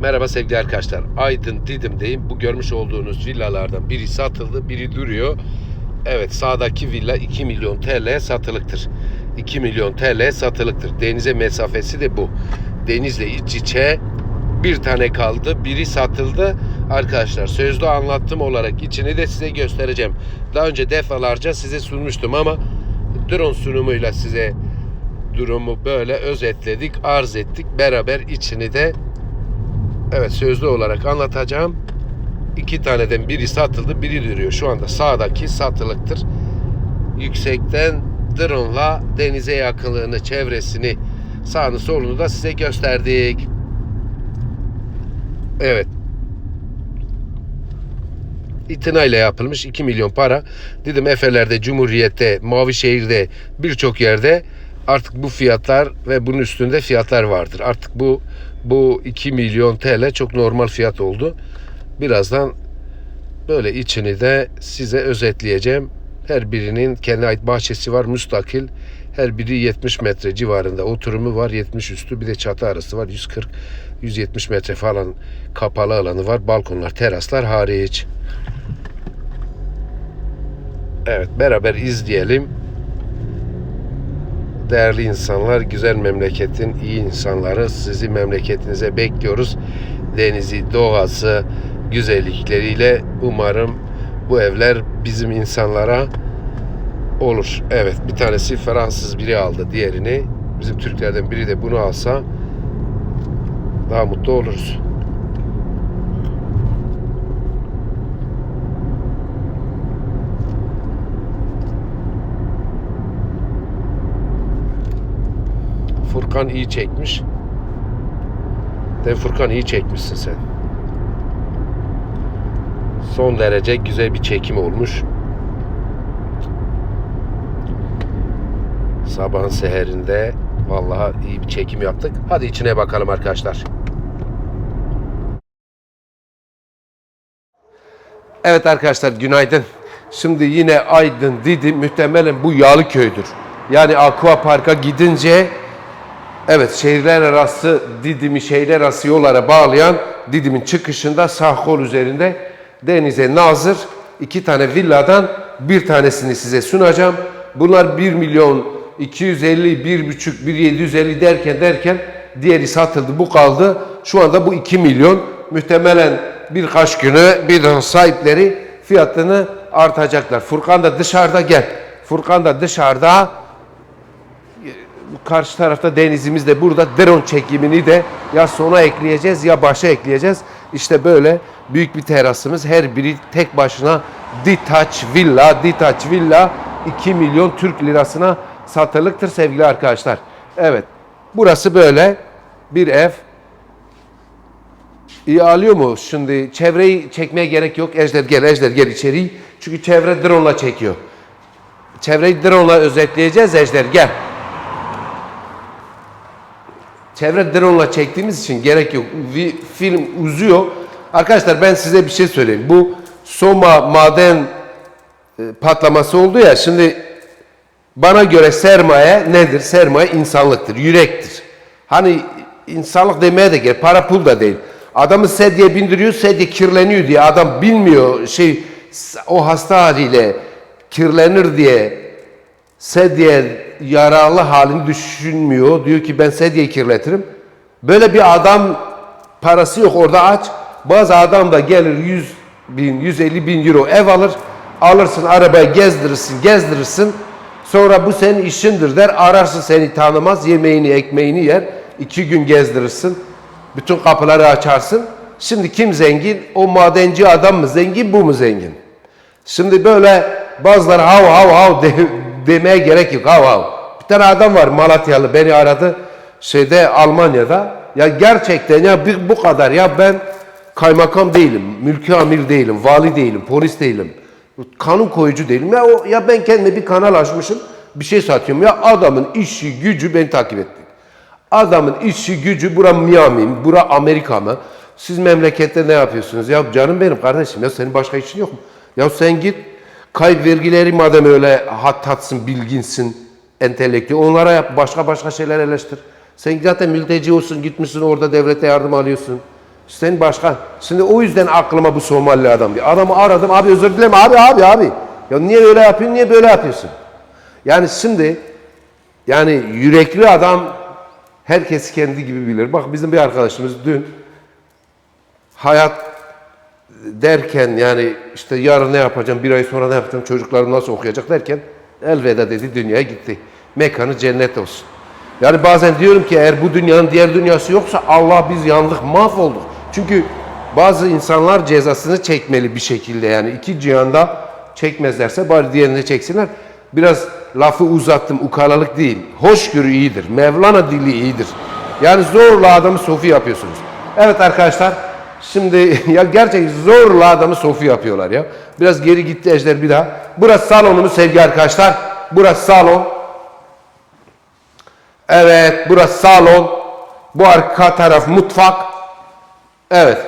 Merhaba sevgili arkadaşlar. Aydın Didim'deyim. Bu görmüş olduğunuz villalardan biri satıldı, biri duruyor. Evet sağdaki villa 2 milyon TL satılıktır. 2 milyon TL satılıktır. Denize mesafesi de bu. Denizle iç içe bir tane kaldı. Biri satıldı. Arkadaşlar sözlü anlattım olarak içini de size göstereceğim. Daha önce defalarca size sunmuştum ama drone sunumuyla size durumu böyle özetledik, arz ettik. Beraber içini de Evet sözlü olarak anlatacağım. İki taneden biri satıldı, biri duruyor. Şu anda sağdaki satılıktır. Yüksekten drone'la denize yakınlığını, çevresini, sağını solunu da size gösterdik. Evet. İtinayla yapılmış 2 milyon para. Dedim Efeler'de, Cumhuriyet'te, Mavişehir'de birçok yerde artık bu fiyatlar ve bunun üstünde fiyatlar vardır. Artık bu bu 2 milyon TL çok normal fiyat oldu. Birazdan böyle içini de size özetleyeceğim. Her birinin kendine ait bahçesi var, müstakil. Her biri 70 metre civarında oturumu var, 70 üstü. Bir de çatı arası var, 140 170 metre falan kapalı alanı var. Balkonlar, teraslar hariç. Evet, beraber izleyelim. Değerli insanlar, güzel memleketin iyi insanları sizi memleketinize bekliyoruz. Denizi, doğası, güzellikleriyle umarım bu evler bizim insanlara olur. Evet, bir tanesi Fransız biri aldı, diğerini bizim Türklerden biri de bunu alsa daha mutlu oluruz. Furkan iyi çekmiş. De Furkan iyi çekmişsin sen. Son derece güzel bir çekim olmuş. Sabahın seherinde vallahi iyi bir çekim yaptık. Hadi içine bakalım arkadaşlar. Evet arkadaşlar günaydın. Şimdi yine Aydın Didim muhtemelen bu Yalıköy'dür. Yani Aqua Park'a gidince Evet şehirler arası Didim'i şehirler arası yollara bağlayan Didim'in çıkışında sağ kol üzerinde denize nazır iki tane villadan bir tanesini size sunacağım. Bunlar 1 milyon 250, 1,5, 1,750 derken derken diğeri satıldı bu kaldı. Şu anda bu 2 milyon muhtemelen birkaç günü birden sahipleri fiyatını artacaklar. Furkan da dışarıda gel. Furkan da dışarıda karşı tarafta denizimiz de burada drone çekimini de ya sona ekleyeceğiz ya başa ekleyeceğiz. İşte böyle büyük bir terasımız. Her biri tek başına detach villa, detach villa 2 milyon Türk lirasına satılıktır sevgili arkadaşlar. Evet. Burası böyle bir ev. İyi alıyor mu? Şimdi çevreyi çekmeye gerek yok. Ejder gel, Ejder gel içeri. Çünkü çevre drone'la çekiyor. Çevreyi drone'la özetleyeceğiz Ejder gel. Çevre drone'la çektiğimiz için gerek yok. Film uzuyor. Arkadaşlar ben size bir şey söyleyeyim. Bu Soma maden e, patlaması oldu ya. Şimdi bana göre sermaye nedir? Sermaye insanlıktır, yürektir. Hani insanlık demeye de gerek, para pul da değil. Adamı sedye bindiriyor, sedye kirleniyor diye adam bilmiyor şey o hasta haliyle kirlenir diye sedye yaralı halini düşünmüyor. Diyor ki ben sedyeyi kirletirim. Böyle bir adam parası yok orada aç. Bazı adam da gelir 100 bin, 150 bin euro ev alır. Alırsın arabayı gezdirirsin, gezdirirsin. Sonra bu senin işindir der. Ararsın seni tanımaz. Yemeğini, ekmeğini yer. iki gün gezdirirsin. Bütün kapıları açarsın. Şimdi kim zengin? O madenci adam mı zengin, bu mu zengin? Şimdi böyle bazıları hav hav hav demeye gerek yok hav hav. Bir tane adam var Malatyalı beni aradı şeyde Almanya'da. Ya gerçekten ya bu kadar ya ben kaymakam değilim, mülki amir değilim, vali değilim, polis değilim. Kanun koyucu değilim. Ya, o, ya ben kendime bir kanal açmışım, bir şey satıyorum. Ya adamın işi gücü beni takip etti. Adamın işi gücü bura Miami mi, bura Amerika mı? Siz memlekette ne yapıyorsunuz? Ya canım benim kardeşim ya senin başka işin yok mu? Ya sen git kayıp vergileri madem öyle hattatsın, bilginsin, entelektüel onlara yap başka başka şeyler eleştir. Sen zaten mülteci olsun gitmişsin orada devlete yardım alıyorsun. Sen başkan. Şimdi o yüzden aklıma bu Somali adam. Bir adamı aradım. Abi özür dilerim. Abi abi abi. Ya niye öyle yapıyorsun? Niye böyle yapıyorsun? Yani şimdi yani yürekli adam herkes kendi gibi bilir. Bak bizim bir arkadaşımız dün hayat derken yani işte yarın ne yapacağım, bir ay sonra ne yapacağım, çocuklarım nasıl okuyacak derken elveda dedi dünyaya gitti. Mekanı cennet olsun. Yani bazen diyorum ki eğer bu dünyanın diğer dünyası yoksa Allah biz yandık, mahvolduk. Çünkü bazı insanlar cezasını çekmeli bir şekilde yani iki cihanda çekmezlerse bari diğerini çeksinler. Biraz lafı uzattım, ukalalık değil. Hoşgörü iyidir, Mevlana dili iyidir. Yani zorla adamı sofi yapıyorsunuz. Evet arkadaşlar, Şimdi ya gerçekten zorla adamı sofi yapıyorlar ya. Biraz geri gitti Ejder bir daha. Burası salonumuz sevgili arkadaşlar. Burası salon. Evet burası salon. Bu arka taraf mutfak. Evet.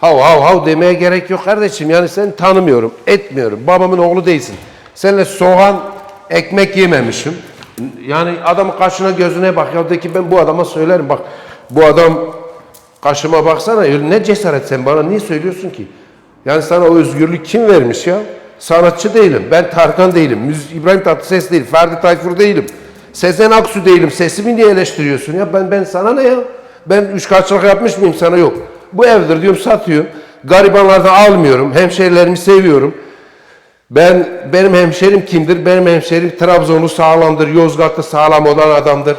Hav hav hav demeye gerek yok kardeşim. Yani seni tanımıyorum, etmiyorum. Babamın oğlu değilsin. Seninle soğan, ekmek yememişim. Yani adamın kaşına gözüne bak. Ya de ki ben bu adama söylerim. Bak bu adam kaşıma baksana. Ne cesaret sen bana niye söylüyorsun ki? Yani sana o özgürlük kim vermiş ya? Sanatçı değilim. Ben Tarkan değilim. İbrahim Tatlıses değil. Ferdi Tayfur değilim. Sezen Aksu değilim. Sesimi niye eleştiriyorsun ya? Ben ben sana ne ya? Ben üç kaçlık yapmış mıyım sana yok. Bu evdir diyorum satıyorum. Garibanlardan almıyorum. Hemşerilerimi seviyorum. Ben benim hemşerim kimdir? Benim hemşerim Trabzonlu sağlamdır, Yozgatlı sağlam olan adamdır.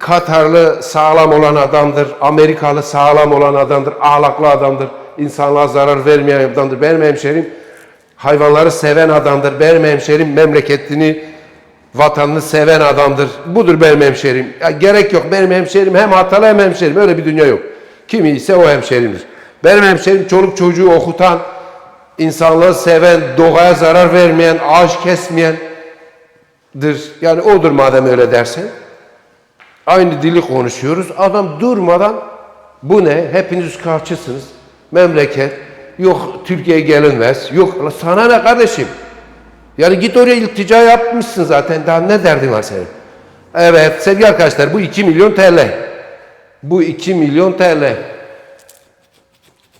Katarlı sağlam olan adamdır, Amerikalı sağlam olan adamdır, ahlaklı adamdır, insanlığa zarar vermeyen adamdır. Benim hemşerim hayvanları seven adamdır. Benim hemşerim memleketini, vatanını seven adamdır. Budur benim hemşerim. Ya gerek yok. Benim hemşerim hem hatalı hem hemşerim. Öyle bir dünya yok. Kim iyiyse o hemşerimdir. Benim hemşerim çoluk çocuğu okutan, insanlığı seven, doğaya zarar vermeyen, ağaç kesmeyendir. Yani odur madem öyle dersen. Aynı dili konuşuyoruz. Adam durmadan bu ne? Hepiniz karşısınız. Memleket. Yok Türkiye'ye gelinmez. Yok "La sana ne kardeşim? Yani git oraya iltica yapmışsın zaten. Daha ne derdin var senin? Evet sevgili arkadaşlar bu 2 milyon TL. Bu 2 milyon TL.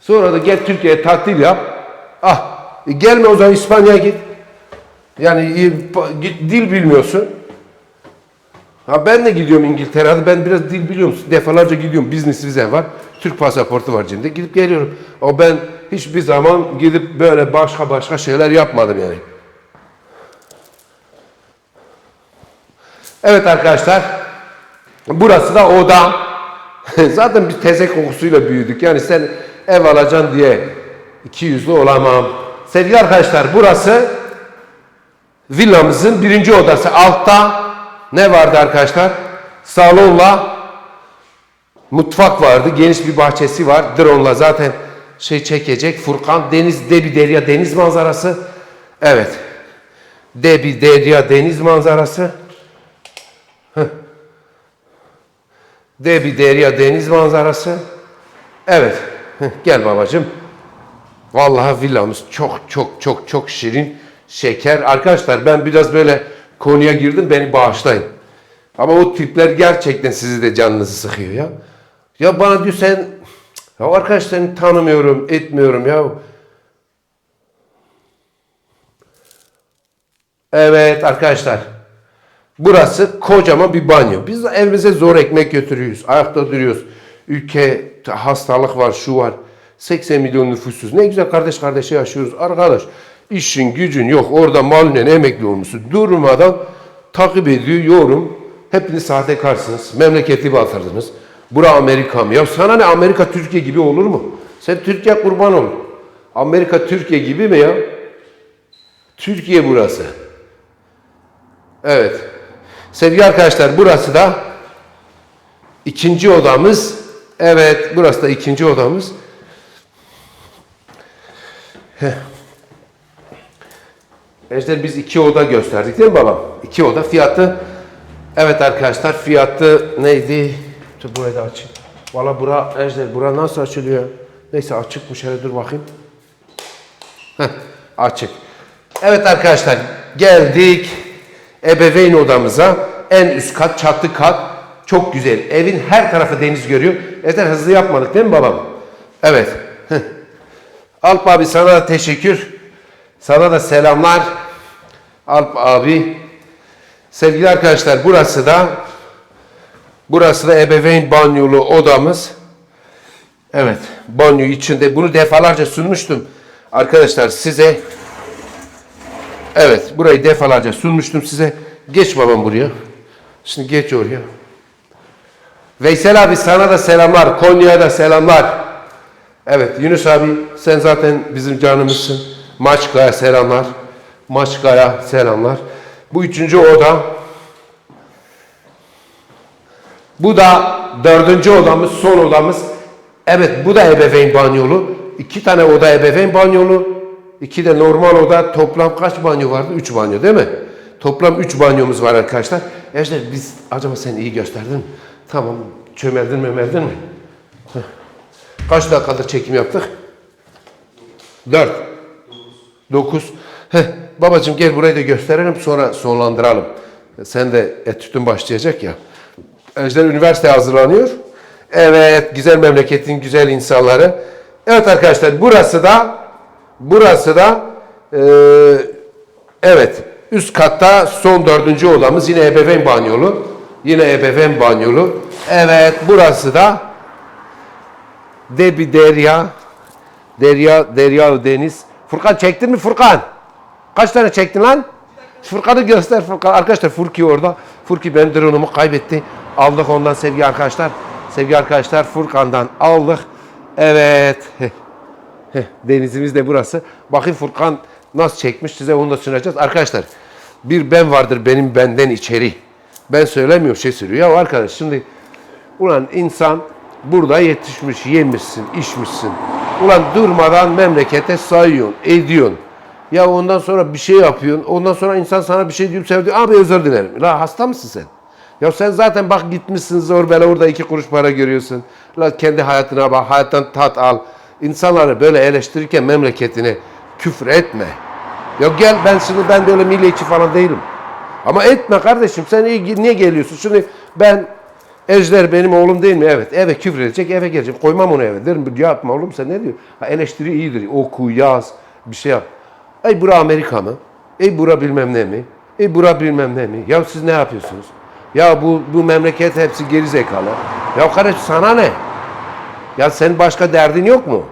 Sonra da gel Türkiye'ye tatil yap. Ah e gelme o zaman İspanya'ya git. Yani e, dil bilmiyorsun. Ha ben de gidiyorum İngiltere'de. Ben biraz dil biliyorum. Defalarca gidiyorum. Business vizem var. Türk pasaportu var cebimde. Gidip geliyorum. O ben hiçbir zaman gidip böyle başka başka şeyler yapmadım yani. Evet arkadaşlar. Burası da oda. Zaten biz tezek kokusuyla büyüdük. Yani sen ev alacaksın diye iki yüzlü olamam. Sevgili arkadaşlar burası villamızın birinci odası. Altta ne vardı arkadaşlar? Salonla mutfak vardı. Geniş bir bahçesi var. Drone'la zaten şey çekecek. Furkan deniz, Debi Derya deniz manzarası. Evet. Debi Derya deniz manzarası. Heh. Debi Derya deniz manzarası. Evet. Gel babacığım. Vallahi villamız çok çok çok çok şirin, şeker. Arkadaşlar ben biraz böyle konuya girdim beni bağışlayın. Ama o tipler gerçekten sizi de canınızı sıkıyor ya. Ya bana diyor sen ya arkadaş seni tanımıyorum, etmiyorum ya. Evet arkadaşlar. Burası kocaman bir banyo. Biz evimize zor ekmek götürüyoruz. Ayakta duruyoruz. Ülke hastalık var, şu var. 80 milyon nüfusuz. Ne güzel kardeş kardeşe yaşıyoruz. Arkadaş işin gücün yok. Orada malinen emekli olmuşsun. Durmadan takip ediyor, yorum. Hepiniz sahtekarsınız. Memleketi batırdınız. Bura Amerika mı? Ya sana ne Amerika Türkiye gibi olur mu? Sen Türkiye kurban ol. Amerika Türkiye gibi mi ya? Türkiye burası. Evet. Sevgili arkadaşlar burası da ikinci odamız. Evet burası da ikinci odamız. Heh. Ejder biz iki oda gösterdik değil mi babam? İki oda fiyatı. Evet arkadaşlar fiyatı neydi? Dur burayı da açayım. Valla bura Ejder bura nasıl açılıyor? Neyse açıkmış hele dur bakayım. Heh, açık. Evet arkadaşlar geldik ebeveyn odamıza. En üst kat çatı kat. Çok güzel. Evin her tarafı deniz görüyor. Yeter hızlı yapmadık değil mi babam? Evet. Heh. Alp abi sana teşekkür. Sana da selamlar. Alp abi. Sevgili arkadaşlar burası da burası da ebeveyn banyolu odamız. Evet, banyo içinde bunu defalarca sunmuştum. Arkadaşlar size Evet, burayı defalarca sunmuştum size. Geç babam buraya. Şimdi geç oraya. Veysel abi sana da selamlar. Konya'ya da selamlar. Evet Yunus abi sen zaten bizim canımızsın. Maçka'ya selamlar. Maçka'ya selamlar. Bu üçüncü oda. Bu da dördüncü odamız, son odamız. Evet bu da ebeveyn banyolu. İki tane oda ebeveyn banyolu. İki de normal oda. Toplam kaç banyo vardı? Üç banyo değil mi? Toplam üç banyomuz var arkadaşlar. Ejder biz acaba sen iyi gösterdin mi? Tamam. Çömeldin mömeldin mi? Heh. Kaç dakikadır çekim yaptık? Dört. Dokuz. Heh, babacığım gel burayı da gösterelim sonra sonlandıralım. Sen de etütün başlayacak ya. Ejder üniversite hazırlanıyor. Evet, güzel memleketin güzel insanları. Evet arkadaşlar burası da burası da eee, evet üst katta son dördüncü odamız yine ebeveyn banyolu. Yine ebeveyn banyolu. Evet burası da Debi Derya. Derya, Derya Deniz. Furkan çektin mi Furkan? Kaç tane çektin lan? Furkan'ı göster Furkan. Arkadaşlar Furki orada. Furki benim drone'umu kaybetti. Aldık ondan sevgili arkadaşlar. Sevgili arkadaşlar Furkan'dan aldık. Evet. Denizimiz de burası. Bakın Furkan nasıl çekmiş size onu da sunacağız. Arkadaşlar bir ben vardır benim benden içeri. Ben söylemiyorum şey söylüyor. Ya arkadaş şimdi ulan insan burada yetişmiş, yemişsin, içmişsin. Ulan durmadan memlekete sayıyorsun, ediyorsun. Ya ondan sonra bir şey yapıyorsun. Ondan sonra insan sana bir şey diyor, sevdi. Abi özür dilerim. La hasta mısın sen? Ya sen zaten bak gitmişsin zor bela orada iki kuruş para görüyorsun. La kendi hayatına bak, hayattan tat al. İnsanları böyle eleştirirken memleketine küfür etme. Ya gel ben şimdi ben böyle milliyetçi falan değilim. Ama etme kardeşim sen niye geliyorsun? Şimdi ben Ejder benim oğlum değil mi? Evet. Eve küfür edecek, eve gelecek. Koymam onu eve. Derim yapma oğlum sen ne diyor? Ha, eleştiri iyidir. Oku, yaz, bir şey yap. Ey bura Amerika mı? Ey bura bilmem ne mi? Ey bura bilmem ne mi? Ya siz ne yapıyorsunuz? Ya bu bu memleket hepsi geri zekalı. Ya kardeş sana ne? Ya senin başka derdin yok mu?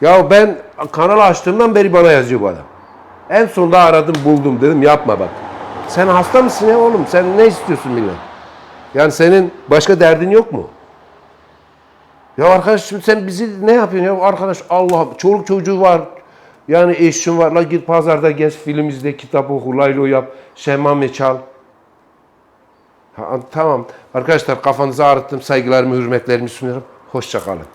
Ya ben kanal açtığımdan beri bana yazıyor bu adam. En sonunda aradım buldum dedim yapma bak. Sen hasta mısın ya oğlum? Sen ne istiyorsun bilmem. Yani senin başka derdin yok mu? Ya arkadaş şimdi sen bizi ne yapıyorsun ya arkadaş Allah çoluk çocuğu var. Yani eşin var. La git pazarda gez film izle kitap oku laylo yap. Şemame çal. Ha, tamam. Arkadaşlar kafanızı ağrıttım. Saygılarımı hürmetlerimi sunuyorum. Hoşça kalın.